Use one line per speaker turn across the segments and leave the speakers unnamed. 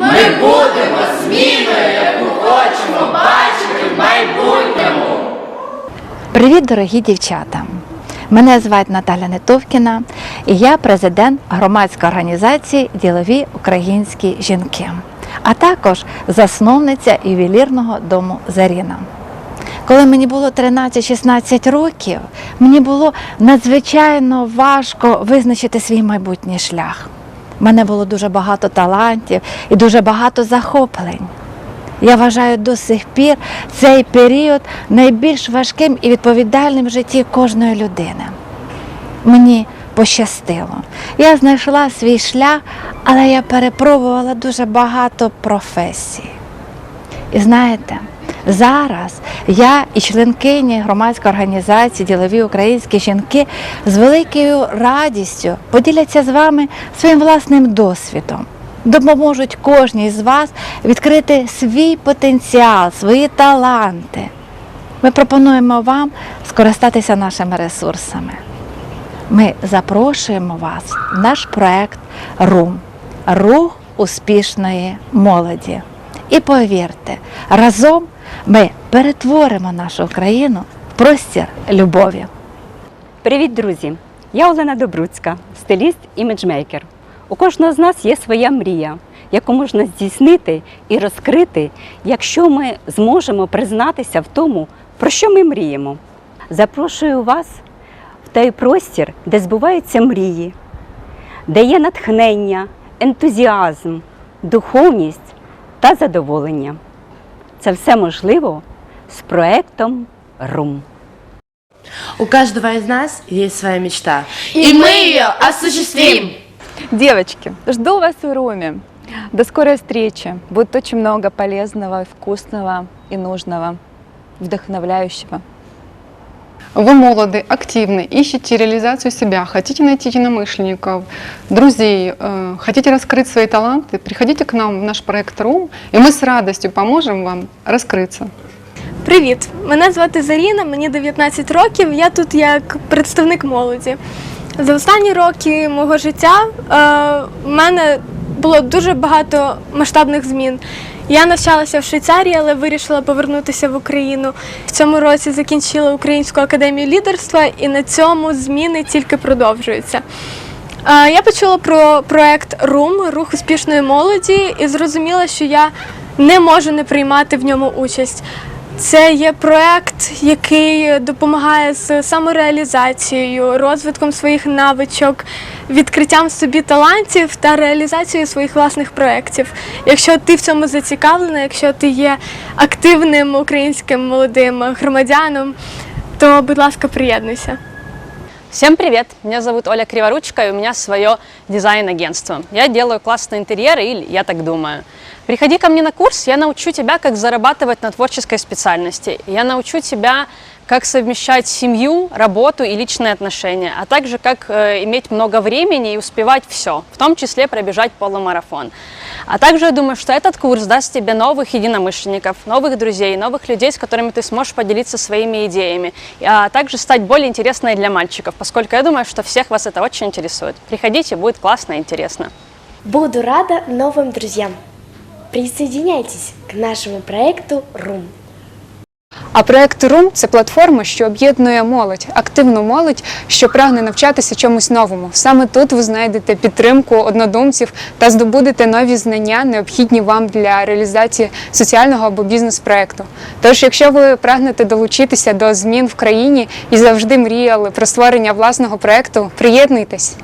Ми будемо зміною, яку хочемо бачити в майбутньому.
Привіт, дорогі дівчата! Мене звати Наталя Нетовкіна і я президент громадської організації Ділові українські жінки, а також засновниця ювелірного дому Заріна. Коли мені було 13-16 років, мені було надзвичайно важко визначити свій майбутній шлях. У мене було дуже багато талантів і дуже багато захоплень. Я вважаю до сих пір цей період найбільш важким і відповідальним в житті кожної людини. Мені пощастило. Я знайшла свій шлях, але я перепробувала дуже багато професій. І знаєте, зараз я і членкині громадської організації Ділові українські жінки з великою радістю поділяться з вами своїм власним досвідом. Допоможуть кожній з вас відкрити свій потенціал, свої таланти. Ми пропонуємо вам скористатися нашими ресурсами. Ми запрошуємо вас в наш проект РУМ Рух успішної молоді. І повірте, разом ми перетворимо нашу країну в простір любові.
Привіт, друзі! Я Олена Добруцька, стиліст іміджмейкер. У кожного з нас є своя мрія, яку можна здійснити і розкрити, якщо ми зможемо признатися в тому, про що ми мріємо. Запрошую вас в той простір, де збуваються мрії, де є натхнення, ентузіазм, духовність та задоволення. Це все можливо з проектом РУМ.
У каждого из нас есть своя мечта.
И мы ее осуществим.
Девочки, жду вас в Руме. До скорой встречи. Будет очень много полезного, вкусного и нужного, вдохновляющего.
Вы молоды, активны, ищете реализацию себя, хотите найти единомышленников, друзей, э, хотите раскрыть свои таланты, приходите к нам в наш проект РУМ, и мы с радостью поможем вам раскрыться.
Привіт! Мене звати Заріна, мені 19 років. Я тут як представник молоді. За останні роки мого життя е, в мене було дуже багато масштабних змін. Я навчалася в Швейцарії, але вирішила повернутися в Україну. В цьому році закінчила Українську академію лідерства, і на цьому зміни тільки продовжуються. Е, Я почула про проект РУМ Рух успішної молоді і зрозуміла, що я не можу не приймати в ньому участь. Це є проект, який допомагає з самореалізацією, розвитком своїх навичок, відкриттям собі талантів та реалізацією своїх власних проєктів. Якщо ти в цьому зацікавлена, якщо ти є активним українським молодим громадянином, то, будь ласка, приєднуйся.
Всем привет! Меня зовут Оля Криворучка, и у меня свое дизайн-агентство. Я делаю классные интерьеры, или я так думаю. Приходи ко мне на курс, я научу тебя, как зарабатывать на творческой специальности. Я научу тебя, как совмещать семью, работу и личные отношения, а также как э, иметь много времени и успевать все, в том числе пробежать полумарафон. А также я думаю, что этот курс даст тебе новых единомышленников, новых друзей, новых людей, с которыми ты сможешь поделиться своими идеями, а также стать более интересной для мальчиков, поскольку я думаю, что всех вас это очень интересует. Приходите, будет классно и интересно.
Буду рада новым друзьям. Присоединяйтесь к нашему проекту РУМ.
А проект РУМ це платформа, що об'єднує молодь, активну молодь, що прагне навчатися чомусь новому. Саме тут ви знайдете підтримку однодумців та здобудете нові знання, необхідні вам для реалізації соціального або бізнес-проекту. Тож, якщо ви прагнете долучитися до змін в країні і завжди мріяли про створення власного проекту, приєднуйтесь.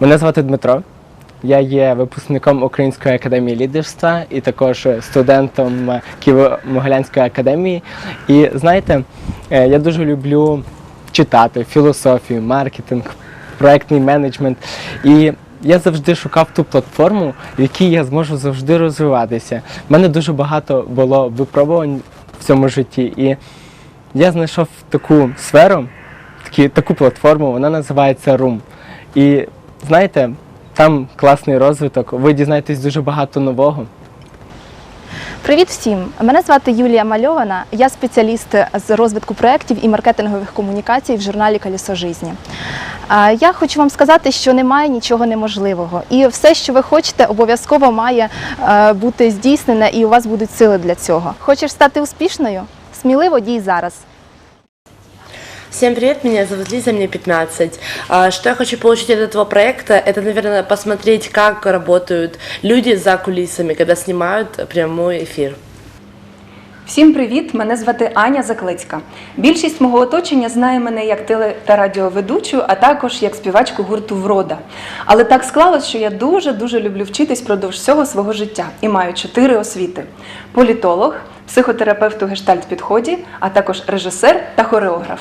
Мене звати Дмитро. Я є випускником Української академії лідерства і також студентом Києво-Могилянської академії. І знаєте, е, я дуже люблю читати філософію, маркетинг, проектний менеджмент. І я завжди шукав ту платформу, в якій я зможу завжди розвиватися. У мене дуже багато було випробувань в цьому житті. І я знайшов таку сферу, такі, таку платформу, вона називається Room. І знаєте, там класний розвиток, ви дізнаєтесь дуже багато нового.
Привіт всім! Мене звати Юлія Мальована. Я спеціаліст з розвитку проєктів і маркетингових комунікацій в журналі Колісо житті. Я хочу вам сказати, що немає нічого неможливого, і все, що ви хочете, обов'язково має бути здійснене, і у вас будуть сили для цього. Хочеш стати успішною? Сміливо дій зараз.
Всем привет, меня зовут Лиза, мне 15. А, Что я хочу получить от этого проекта, это, наверное, посмотреть, как работают люди за кулисами, когда снимают прямой эфир.
Всім привіт! Мене звати Аня Заклицька. Більшість мого оточення знає мене як теле та радіоведучу, а також як співачку гурту Врода. Але так склалось, що я дуже дуже люблю вчитись впродовж всього свого життя і маю чотири освіти: політолог, психотерапевт у гештальт-підході, а також режисер та хореограф.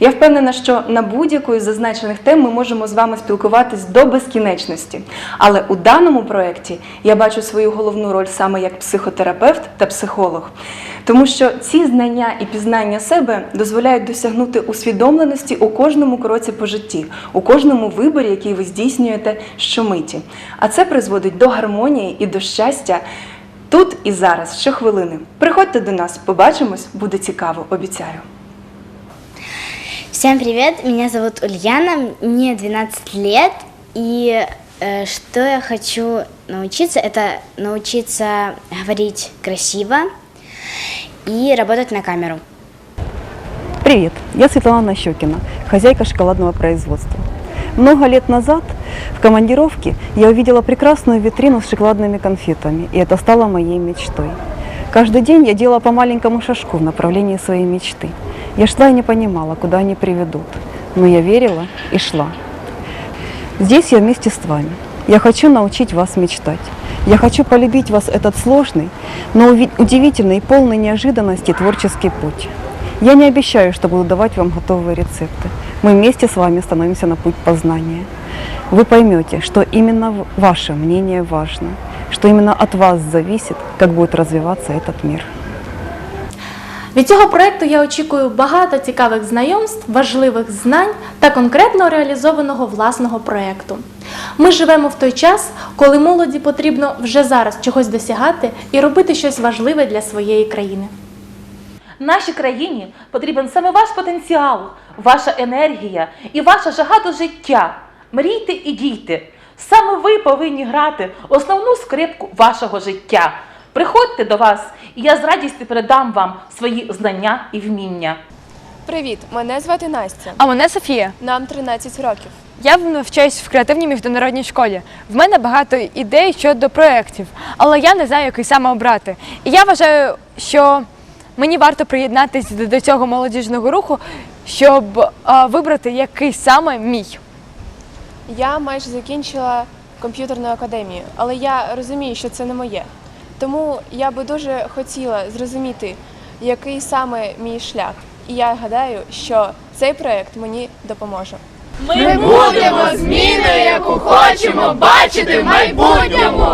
Я впевнена, що на будь-яку із зазначених тем ми можемо з вами спілкуватись до безкінечності. Але у даному проєкті я бачу свою головну роль саме як психотерапевт та психолог. Тому що ці знання і пізнання себе дозволяють досягнути усвідомленості у кожному кроці по житті, у кожному виборі, який ви здійснюєте щомиті. А це призводить до гармонії і до щастя тут і зараз, щохвилини. Приходьте до нас, побачимось, буде цікаво, обіцяю.
Всем привет, меня зовут Ульяна, мне 12 лет, и э, что я хочу научиться, это научиться говорить красиво и работать на камеру.
Привет, я Светлана Щекина, хозяйка шоколадного производства. Много лет назад в командировке я увидела прекрасную витрину с шоколадными конфетами, и это стало моей мечтой. Каждый день я делала по маленькому шажку в направлении своей мечты. Я шла и не понимала, куда они приведут, но я верила и шла. Здесь я вместе с вами. Я хочу научить вас мечтать. Я хочу полюбить вас этот сложный, но удивительный и полный неожиданности творческий путь. Я не обещаю, что буду давать вам готовые рецепты. Мы вместе с вами становимся на путь познания. Вы поймете, что именно в- ваше мнение важно, что именно от вас зависит, как будет развиваться этот мир.
Від цього проекту я очікую багато цікавих знайомств, важливих знань та конкретно реалізованого власного проекту. Ми живемо в той час, коли молоді потрібно вже зараз чогось досягати і робити щось важливе для своєї країни.
Нашій країні потрібен саме ваш потенціал, ваша енергія і ваша жага до життя. Мрійте і дійте. Саме ви повинні грати основну скрипку вашого життя. Приходьте до вас, і я з радістю передам вам свої знання і вміння.
Привіт, мене звати Настя.
А мене Софія.
Нам 13 років.
Я навчаюсь в креативній міжнародній школі. В мене багато ідей щодо проєктів, але я не знаю, який саме обрати. І я вважаю, що мені варто приєднатися до- цього молодіжного руху, щоб а, вибрати який саме мій.
Я майже закінчила комп'ютерну академію, але я розумію, що це не моє. Тому я би дуже хотіла зрозуміти, який саме мій шлях. І я гадаю, що цей проект мені допоможе.
Ми будемо зміною, яку хочемо бачити в майбутньому.